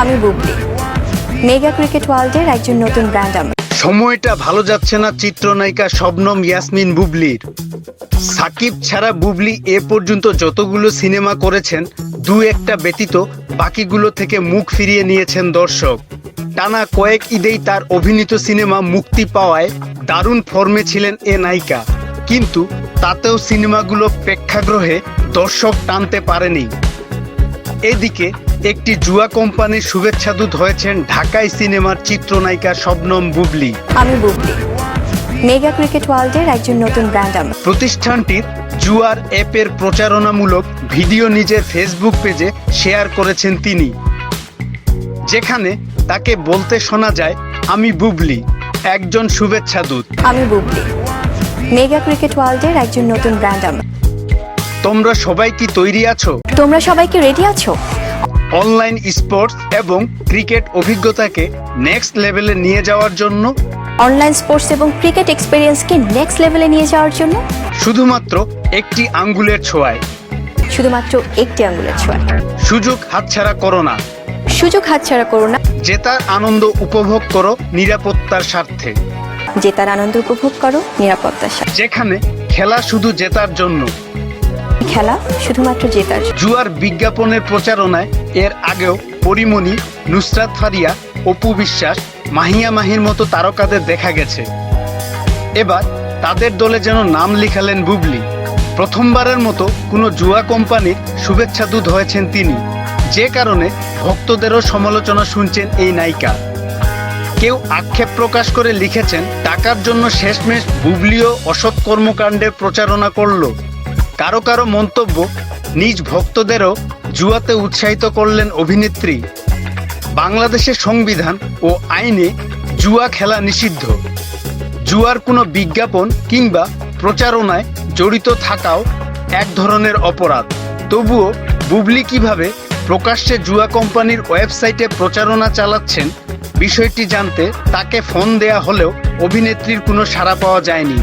আমি Bubly. Mega cricket ওয়ার্ল্ডের একজন নতুন ব্র্যান্ড আমি সময়টা ভালো যাচ্ছে না চিত্রনায়িকা শবনম ইয়াসমিন বুবলির। সাকিব ছাড়া বুবলি এ পর্যন্ত যতগুলো সিনেমা করেছেন, দু একটা ব্যতীত বাকিগুলো থেকে মুখ ফিরিয়ে নিয়েছেন দর্শক। টানা কয়েক ঈদেই তার অভিনীত সিনেমা মুক্তি পাওয়ায় দারুণ ফর্মে ছিলেন এ নায়িকা। কিন্তু তাতেও সিনেমাগুলো প্রেক্ষাগ্রহে দর্শক টানতে পারেনি। এদিকে একটি জুয়া কোম্পানির শুভেচ্ছাদূত হয়েছেন ঢাকাই সিনেমার চিত্রনায়িকা শবনম বুবলি। আমি বুবলি। মেগা ক্রিকেট ওয়ার্ল্ডের একজন নতুন ব্র্যান্ড প্রতিষ্ঠানটির জুয়ার অ্যাপের প্রচারণামূলক ভিডিও নিজের ফেসবুক পেজে শেয়ার করেছেন তিনি। যেখানে তাকে বলতে শোনা যায় আমি বুবলি একজন শুভেচ্ছাদূত আমি বুবলি। মেগা ক্রিকেট ওয়ার্ল্ডের একজন নতুন ব্র্যান্ড তোমরা সবাই কি তৈরি আছো? তোমরা সবাই কি রেডি আছো? অনলাইন স্পোর্টস এবং ক্রিকেট অভিজ্ঞতাকে নেক্সট লেভেলে নিয়ে যাওয়ার জন্য। অনলাইন স্পোর্টস এবং ক্রিকেট এক্সপিরিয়েন্সকে নেক্সট লেভেলে নিয়ে যাওয়ার জন্য? শুধুমাত্র একটি আঙ্গুলের ছোঁয়ায়। শুধুমাত্র একটি আঙ্গুলের ছোঁয়া সুযোগ হাতছাড়া করো না। সুযোগ হাতছাড়া করো না। জেতার আনন্দ উপভোগ করো নিরাপত্তার স্বার্থে। জেতার আনন্দ উপভোগ করো নিরাপত্তার সাথে যেখানে খেলা শুধু জেতার জন্য খেলা শুধুমাত্র জেতার জুয়ার বিজ্ঞাপনের প্রচারণায় এর আগেও পরিমণি, নুসরাত ফারিয়া, অপু বিশ্বাস, মাহিয়া মাহির মতো তারকাদের দেখা গেছে। এবার তাদের দলে যেন নাম লিখালেন বুবলি। প্রথমবারের মতো কোনো জুয়া কোম্পানির শুভেচ্ছাদূত হয়েছেন তিনি। যে কারণে ভক্তদেরও সমালোচনা শুনছেন এই নায়িকা। কেউ আক্ষেপ প্রকাশ করে লিখেছেন, টাকার জন্য শেষমেশ বুবলিও অসৎ কর্মকাণ্ডের প্রচারণা করল। কারও কারও মন্তব্য নিজ ভক্তদেরও জুয়াতে উৎসাহিত করলেন অভিনেত্রী। বাংলাদেশের সংবিধান ও আইনে জুয়া খেলা নিষিদ্ধ। জুয়ার কোনো বিজ্ঞাপন কিংবা প্রচারণায় জড়িত থাকাও এক ধরনের অপরাধ। তবুও বুবলি কীভাবে প্রকাশ্যে জুয়া কোম্পানির ওয়েবসাইটে প্রচারণা চালাচ্ছেন বিষয়টি জানতে তাকে ফোন দেয়া হলেও অভিনেত্রীর কোনো সাড়া পাওয়া যায়নি।